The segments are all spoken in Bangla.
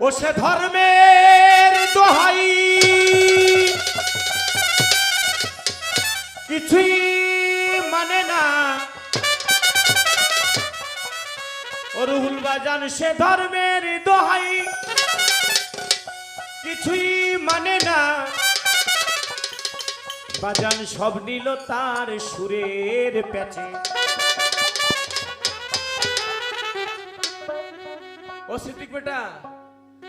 ও সে ধর্মের দোহাই। কিছুই মানে না। ও রুহুল বাজান, সে ধর্মের দোহাই। কিছুই মানে না। বাজান সব নিল তার সুরের প্যাচে। ও সিদ্দিক বেটা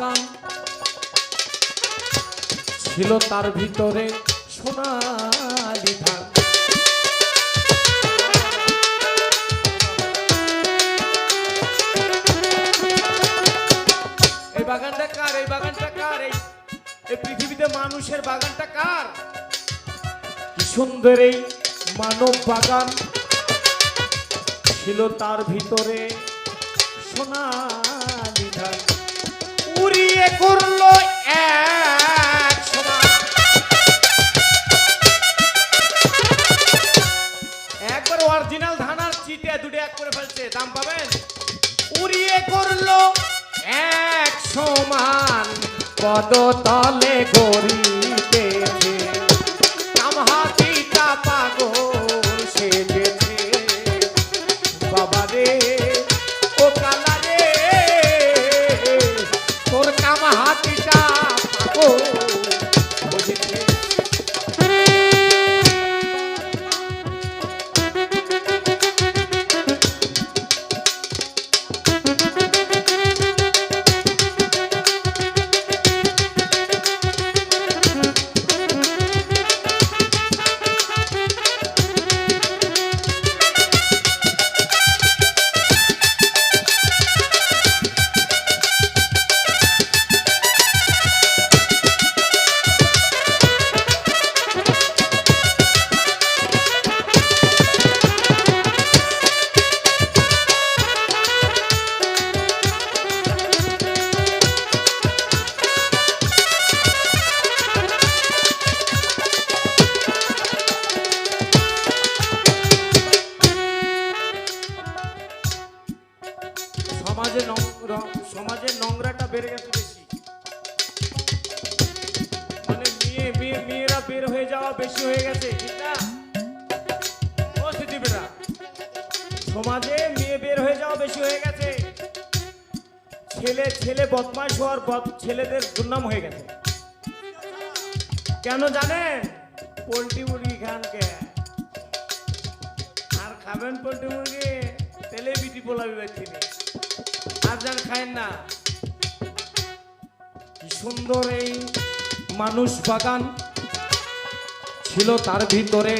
বাগান। ছিল তার ভিতরে সোনালি ধান। এই বাগানটা কার? এই বাগানটা কার? এই পৃথিবীতে মানুষের বাগানটা কার? কি সুন্দর এই মানব বাগান। ছিল তার ভিতরে সোনালি ধান। উড়িয়ে করল এক একবার অরিজিনাল ধান আর চিটে দুটো এক করে ফেলছে, দাম পাবেন? উড়িয়ে করল এক সমান। পদতলে কামহাতিটা পাগল সেজেছে। বাবা রে সমাজে সমাজে নোংরাটা বেড়ে গেছে বেশি। মানে মেয়ে মেয়ে, মেয়েরা বের হয়ে যাওয়া বেশি হয়ে গেছে সমাজে মেয়ে বের হয়ে যাওয়া বেশি হয়ে গেছে। ছেলে ছেলে বদমাশ হওয়ার ছেলেদের দুর্নাম হয়ে গেছে। কেন জানেন? পোলট্রি মুরগি খান কে? আর খাবেন পোলট্রি মুরগি? তেলে বিটি পোলাবি ব্যক্তি যান খায়েন না। কি সুন্দর এই মানুষ বাগান ছিল তার ভিতরে।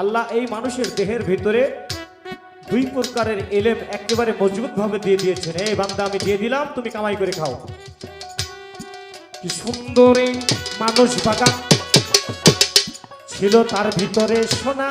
আল্লাহ এই মানুষের দেহের ভিতরে দুই প্রকারের এলেম একেবারে মজবুত ভাবে দিয়ে দিয়েছেন। এই বান্দা, আমি দিয়ে দিলাম, তুমি কামাই করে খাও। কি সুন্দর এই মানুষ বাগান ছিল তার ভিতরে সোনা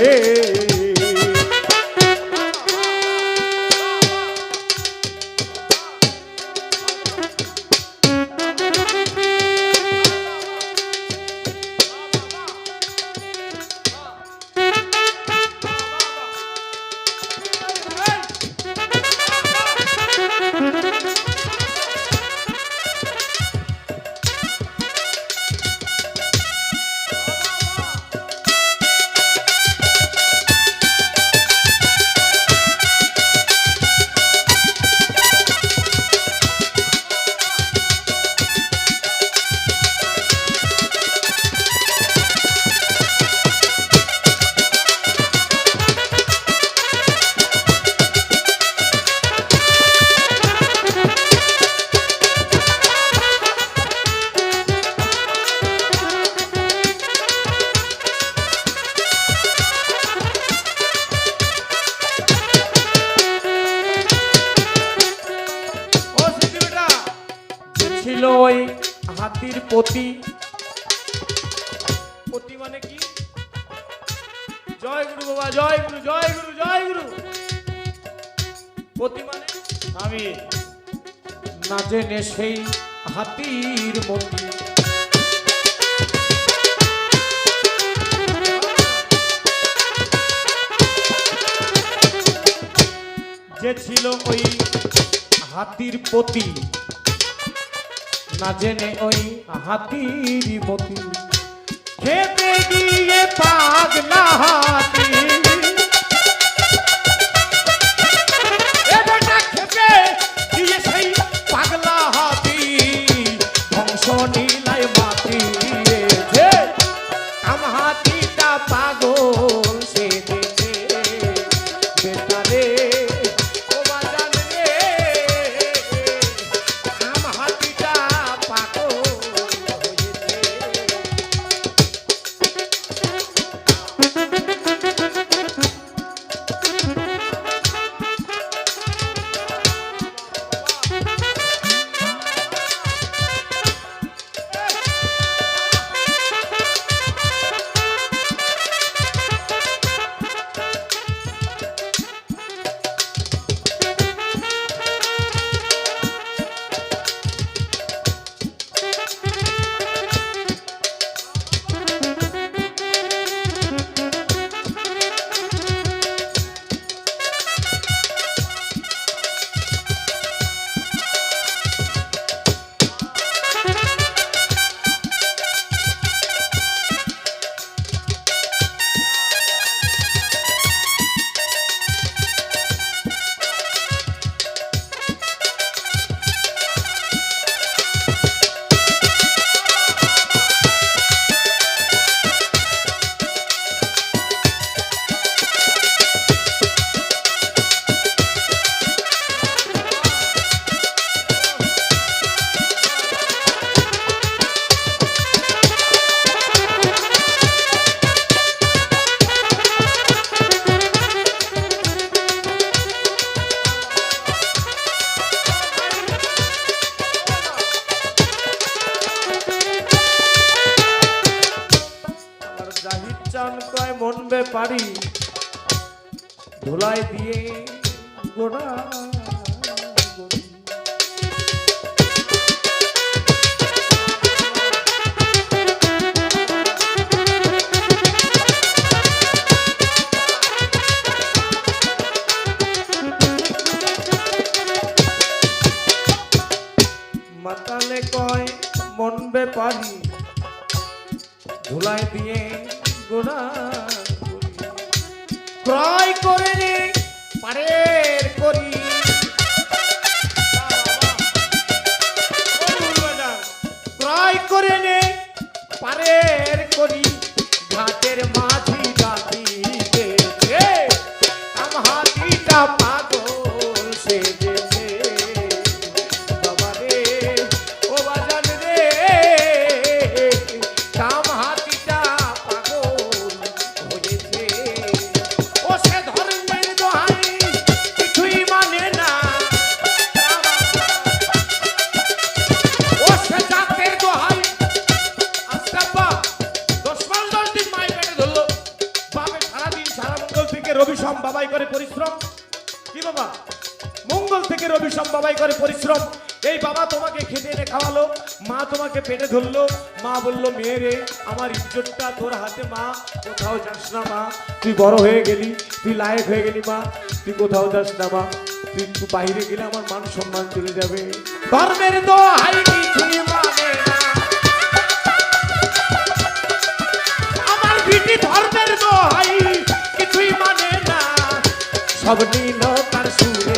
Hey. পতি পতি মানে কি? জয় গুরু বাবা জয় গুরু জয় গুরু জয় গুরু। পতি মানে? আমি না জেনে সেই হাতির মতি। যে ছিল ওই হাতির পতি না জেনে ওই হাতির মতি। খেতে গিয়ে পাগলা হাতি। ধুলাই দিয়ে গোড়া কয় মন ব্যাপারি। ধুলাই দিয়ে গোনা ক্রয় করে নে পারের করি। ক্রয় করে নে পারের করি। বাবাই করে পরিশ্রম। এই বাবা তোমাকে খেতে এনে খাওয়ালো, মা তোমাকে পেটে ধরলো, মা বলল, মেয়ে রে, আমার ইজ্জতটা তোর হাতে মা, কোথাও যাস না মা। তুই বড় হয়ে গেলি, তুই লায়ক হয়ে গেলি মা, তুই কোথাও যাস না মা। তুই বাইরে গেলে আমার মান সম্মান চলে যাবে। ধর্মের দোহাই কিছুই মানে আমার বিটি ধর্মের দোহাই কিছুই মানে না। সব নীল তার সুরের